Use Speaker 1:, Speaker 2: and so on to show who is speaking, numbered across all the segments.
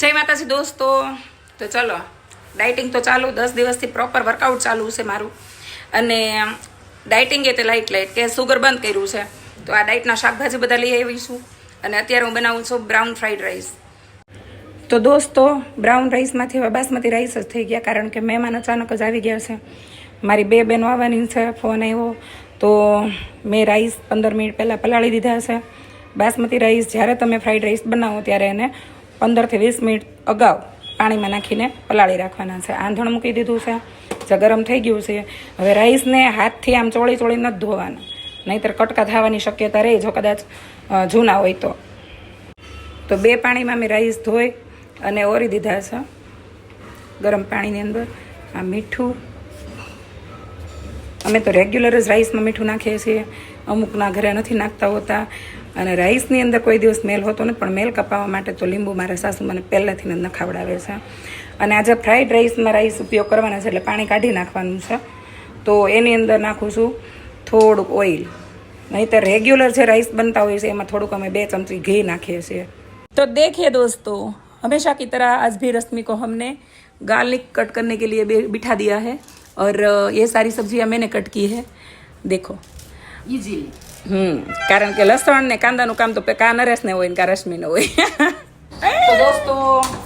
Speaker 1: જય માતાજી દોસ્તો. તો ચલો ડાયટિંગ તો ચાલુ, દસ દિવસથી પ્રોપર વર્કઆઉટ ચાલુ છે મારું. અને ડાયટિંગ એ તે લાઇટ લાઇટ કે સુગર બંધ કર્યું છે. તો આ ડાયટના શાકભાજી બધા લઈ આવીશું. અને અત્યારે હું બનાવું છું બ્રાઉન ફ્રાઈડ રાઈસ તો દોસ્તો બ્રાઉન રાઈસમાંથી હવે બાસમતી રાઈસ જ થઈ ગયા, કારણ કે મહેમાન અચાનક જ આવી ગયા છે. મારી બે બહેનો આવવાની છે, ફોન આવ્યો તો મેં રાઈસ પંદર મિનિટ પહેલાં પલાળી દીધા છે. બાસમતી રાઈસ જ્યારે તમે ફ્રાઈડ રાઈસ બનાવો ત્યારે એને પંદરથી વીસ મિનિટ અગાઉ પાણીમાં નાખીને પલાળી રાખવાના છે. આંધણ મૂકી દીધું છે. જે ગરમ થઈ ગયું છે. હવે રાઈસને હાથથી આમ ચોળી ચોળી નથી ધોવાના. નહીંતર કટકા થવાની શક્યતા રહે, જો કદાચ જૂના હોય તો. તો બે પાણીમાં મેં રાઈસ ધોઈ અને ઓરી દીધા છે. ગરમ પાણીની અંદર આ મીઠું. અમે તો રેગ્યુલર જ રાઈસમાં મીઠું નાખીએ છીએ. અમુકના ઘરે નથી નાખતા હોતા અને રાઈસની અંદર કોઈ દિવસ મેલ હોતો નથી પણ મેલ કપાવવા માટે તો લીંબુ મારા સાસુ મને પહેલાંથી જ નખાવડાવે છે અને આજે ફ્રાઈડ રાઈસમાં રાઈસ ઉપયોગ કરવાના છે એટલે પાણી કાઢી નાખવાનું છે તો એની અંદર નાખું છું થોડુંક ઓઇલ નહીંતર રેગ્યુલર જે રાઈસ બનતા હોય છે એમાં થોડુંક અમે બે ચમચી ઘી નાખીએ છીએ तो देखिए दोस्तों हमेशा की तरह आज भी रश्मि को हमने गार्लिक कट करने के लिए बि- बिठा दिया है और अ, ये सारी सब्जियां मैंने कट की है देखो
Speaker 2: ઇઝીલી
Speaker 1: હમ કારણ કે લસણ ને કાંદાનું કામ તો કા નરેશ ને હોય ને કા રશ્મિ ને હોય. તો દોસ્તો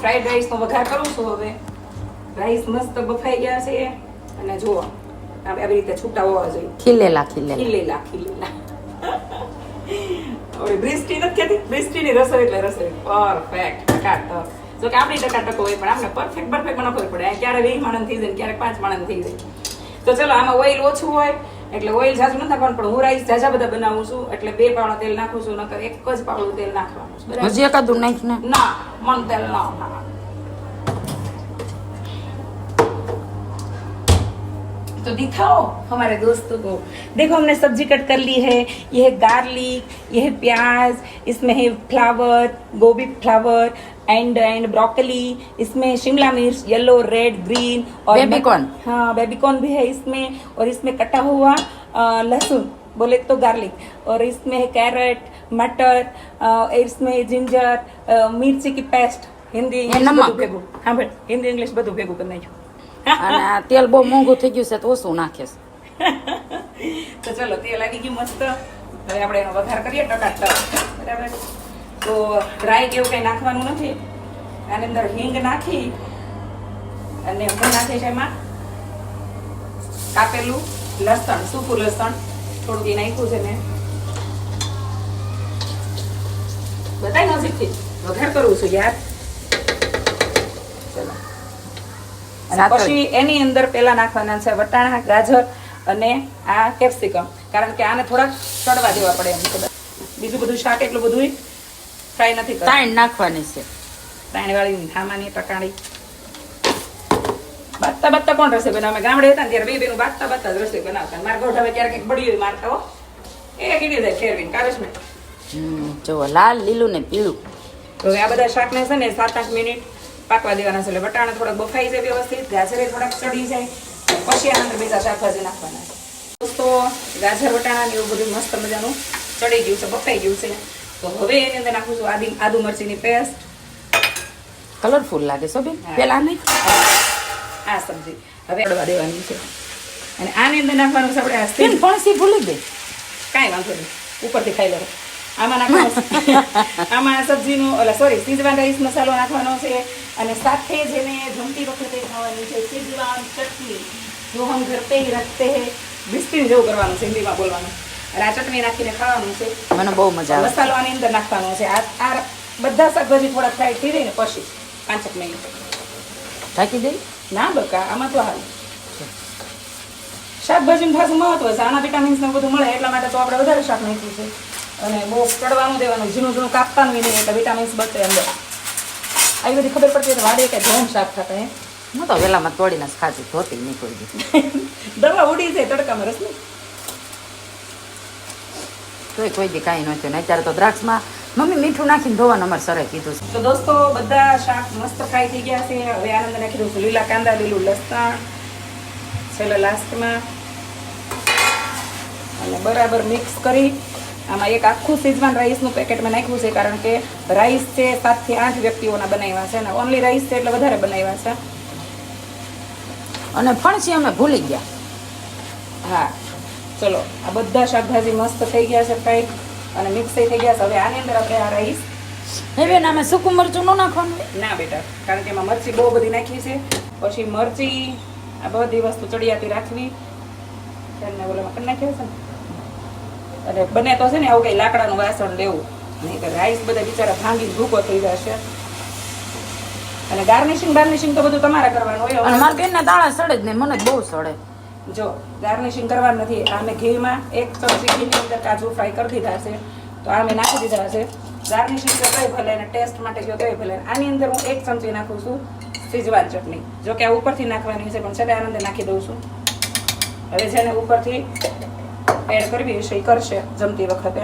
Speaker 1: ફ્રાઈડ રાઈસ નો વઘાર કરું છું હવે. રાઈસ મસ્ત બફાઈ ગયા છે. અને જુઓ આવી રીતે છૂટા હોવા જોઈએ.
Speaker 2: ખીલેલા ખીલેલા.
Speaker 1: ખીલેલા ખીલેલા. હવે બ્રિસ્ટી નથી કહેતી બ્રિસ્ટીની રસોઈ એટલે રસોઈ. પરફેક્ટ ટકાટક જો કે આપણી ટકાટક હોય પણ આપણે પરફેક્ટ પરફેક્ટ ન ખબર પડે. ક્યારે વીસ માણસ થઈ જાય ક્યારેક પાંચ માણસ થઈ જાય. તો ચલો આમાં ઓઇલ ઓછું હોય. એટલે ઓઇલ ઝાઝું નથી નાખવાનું પણ હું રાઈસ ઝાઝા બધા બનાવું છું. એટલે બે પાવડા તેલ નાખું છું નકર એક જ પાવડું તેલ નાખવાનું છે.
Speaker 2: હજી એકાદું ના?
Speaker 1: મન તેલ ના तो दिखाओ हमारे दोस्तों को। देखो हमने सब्ज़ी कट कर ली है। यह गार्लिक यह प्याज इसमें है फ्लावर गोभी फ्लावर एंड एंड ब्रोकली इसमें शिमला मिर्च येलो रेड ग्रीन और
Speaker 2: बेबीकॉर्न
Speaker 1: हाँ बेबीकॉर्न भी है इसमें और इसमें कटा हुआ लहसुन बोले तो गार्लिक। और इसमें है कैरेट मटर इसमें जिंजर मिर्ची की पेस्ट। हिंदी हाँ हिंदी इंग्लिश बदू भेगू करना
Speaker 2: અને આ તેલ બહુ મોંઘું થઈ ગયું છે તો ઓછું નાખે
Speaker 1: તો ચલો, તેલ આવી ગયું મસ્ત. હવે આપણે એનો વઘાર કરીએ ટકાટક બરાબર? તો ડ્રાય કે એવું કંઈ નાખવાનું નથી. આની અંદર હિંગ નાખી અને હું નાખે છે એમાં કાપેલું લસણ, સૂકું લસણ. થોડુંક એ નાખ્યું છે ને બતાય નજીકથી વઘાર કરવું છું યાર ચલો અને
Speaker 2: સાતળ.
Speaker 1: પછી એની અંદર પેલા નાખવાના છે વટાણા ગાજર અને આ કેપ્સિકમ. કારણ કે આને થોડાક ચડવા દેવા પડે એમ કદાચ બીજું બધું શાક એટલું બધું ફ્રાય નથી
Speaker 2: તાણ નાખવાની છે.
Speaker 1: તાણી વાળી થામાની ટકાણી બાતતા બાતતા કોણ રસોઈ બનાવે? અમે ગામડે હતા ને ત્યારે બે બેનું બાતતા બાતતા જ રસોઈ બનાવતા. મારા ગોઠ હવે ક્યારેક એક બળીયું મારતા હો એ કીધી દે ફેરવીને કારસમેન્ટ
Speaker 2: હમ, જો લાલ લીલું ને પીળું.
Speaker 1: તો આ બધા શાકને છે ને સાત આઠ મિનિટ પાકવા દેવાના છે એટલે વટાણા થોડાક બફાઈ જાય વ્યવસ્થિત ગાજરે થોડાક ચડી જાય પછી આના અંદર બીજા શાકભાજી નાખવાના છે. દોસ્તો ગાજર વટાણા ને એવું બધું મસ્ત મજાનું ચડી ગયું છે બફાઈ ગયું છે. તો હવે એની અંદર નાખું છું આદિ આદુ મરચીની પેસ્ટ.
Speaker 2: કલરફુલ લાગે છો બેન. પેલા નહીં
Speaker 1: આ સબ્જી હવે અડવા દેવાની છે. અને આની અંદર નાખવાનું છે આપણે આ સીન
Speaker 2: ફણસી ભૂલી ગઈ.
Speaker 1: કાંઈ વાંધો નહીં. ઉપરથી ખાઈ લેવો. આમાં નાખવાનું આમાં સબ્જીનો ઓલા સોરી સીજવાન રાઈસ મસાલો નાખવાનો છે. અને સાથે જેને જમતી વખતે ખાવાની છે. સીજવાન ચટણી જો હમ ઘર પે હી રખતે હે બિસ્કીટ જેવું કરવાનું છે હિન્દીમાં બોલવાનું. અને આ ચટણી નાખીને ખાવાનું છે.
Speaker 2: મને બહુ મજા આવે.
Speaker 1: મસાલો આની અંદર નાખવાનો છે. આ આ બધા શાકભાજી થોડા ફ્રાય થઈ જાય ને પછી પાંચક મિનિટ.
Speaker 2: ઢાંકી દઈ
Speaker 1: ના બકા આમાં તો હાલ. શાકભાજીનું ખાસ મહત્વ છે. આના વિટામિન્સ ને બધું મળે એટલા માટે તો આપણે વધારે શાક નાખ્યું છે. અને બહુ ચડવાનું દેવાનું ઝીણું ઝીણું કાપવાનું નહીં એટલે વિટામિન્સ બચે અંદર. આવી બધી ખબર પડતી હોય તો વાડે કે ધોમ શાક થતા એમ.
Speaker 2: હું તો વેલામાં તોડીને જ ખાતી ધોતી કોઈ દી.
Speaker 1: દવા ઉડી જાય તડકામાં રસ
Speaker 2: તોય કોઈ દી કાંઈ નહોતું નહીં અત્યારે તો દ્રાક્ષમાં મમ્મી મીઠું નાખીને ધોવાનું અમારે સરે કીધું છે.
Speaker 1: તો દોસ્તો બધા શાક મસ્ત ફ્રાય થઈ ગયા છે. હવે આનંદ નાખી દઉં છું. લીલા કાંદા લીલું લસણ છેલ્લે લાસ્ટમાં અને બરાબર મિક્સ કરી આમાં એક આખું સિઝવાન રાઈસનું પેકેટ મેં નાખ્યું છે કારણ કે રાઈસ છે સાતથી આઠ વ્યક્તિઓના બનાવ્યા છે અને ઓનલી રાઈસ છે એટલે વધારે બનાવ્યા છે.
Speaker 2: અને ફણસી અમે ભૂલી ગયા.
Speaker 1: હા. ચલો આ બધા શાકભાજી મસ્ત થઈ ગયા છે ફ્રાય અને મિક્સ થઈ ગયા છે. હવે આની અંદર આપણે આ રાઈસ
Speaker 2: હે બેન આમે સૂકું મરચું ન નાખવાનું?
Speaker 1: ના બેટા કારણ કે એમાં મરચી બહુ બધી નાખી છે. પછી મરચી આ બધી વસ્તુ ચડિયાતી રાખવી. ત્યારે ઓલામાં કરી નાખ્યા છે ને? અને બને તો છે ને આવું કંઈ લાકડાનું વાસણ લેવું. નહીં તો રાઈસ બધા બિચારા ભાંગી ભૂકો થઈ જશે. અને ગાર્નિશિંગ બાર્નિશિંગ તો બધું તમારે કરવાનું હોય.
Speaker 2: અને મારા બેનના દાણા સડે જ નહીં મને બહુ સડે.
Speaker 1: જો ગાર્નિશિંગ કરવાનું નથી. આ મેં ઘીમાં એક ચમચી ઘીની અંદર કાજુ ફ્રાય કરી દીધા છે. તો આ મેં નાખી દીધા છે. ગાર્નિશિંગ તો કઈ ભલે અને ટેસ્ટ માટે જો કઈ ભલે આની અંદર હું એક ચમચી નાખું છું સિજવાન ચટણી. જો કે આ ઉપરથી નાખવાની છે પણ છતાં આનંદે નાખી દઉં છું. હવે છે ને ઉપરથી એડ કરવી હશે એ કરશે જમતી વખતે.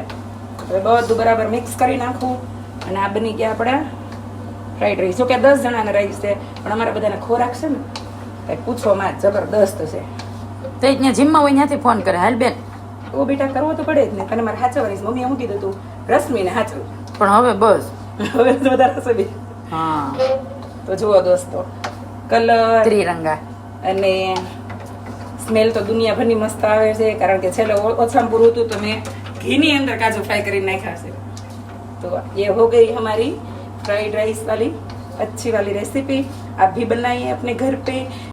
Speaker 1: હવે બધું બરાબર મિક્સ કરી નાખવું અને આ બની ગયા આપણે ફ્રાઈડ રાઈસ જો દસ જણાને રાઈસ છે પણ અમારા બધાને ખોરાક છે ને કંઈ પૂછો માં જબરદસ્ત છે.
Speaker 2: તો ત્યાં જીમમાં હોય ત્યાંથી ફોન કરે. હાલ બેન.
Speaker 1: ઓ બેટા કરવો તો પડે જ ને તને મારે હાચવવાની છે. મમ્મીએ કીધું તું. રશ્મિને હાચવ.
Speaker 2: પણ હવે બસ.
Speaker 1: હવે તો વધારે હશે
Speaker 2: હા.
Speaker 1: તો જુઓ દોસ્તો કલર
Speaker 2: ત્રિરંગા.
Speaker 1: અને સ્મેલ તો દુનિયાભરની મસ્ત આવે છે કારણ કે છેલ્લે ઓ- ઓછામાં પૂરું હતું તો મેં ઘીની અંદર કાજુ ફ્રાય કરીને નાખ્યા છે तो ये हो गई हमारी फ्राइड राइस वाली अच्छी वाली रेसिपी आप भी बनाइए अपने घर पे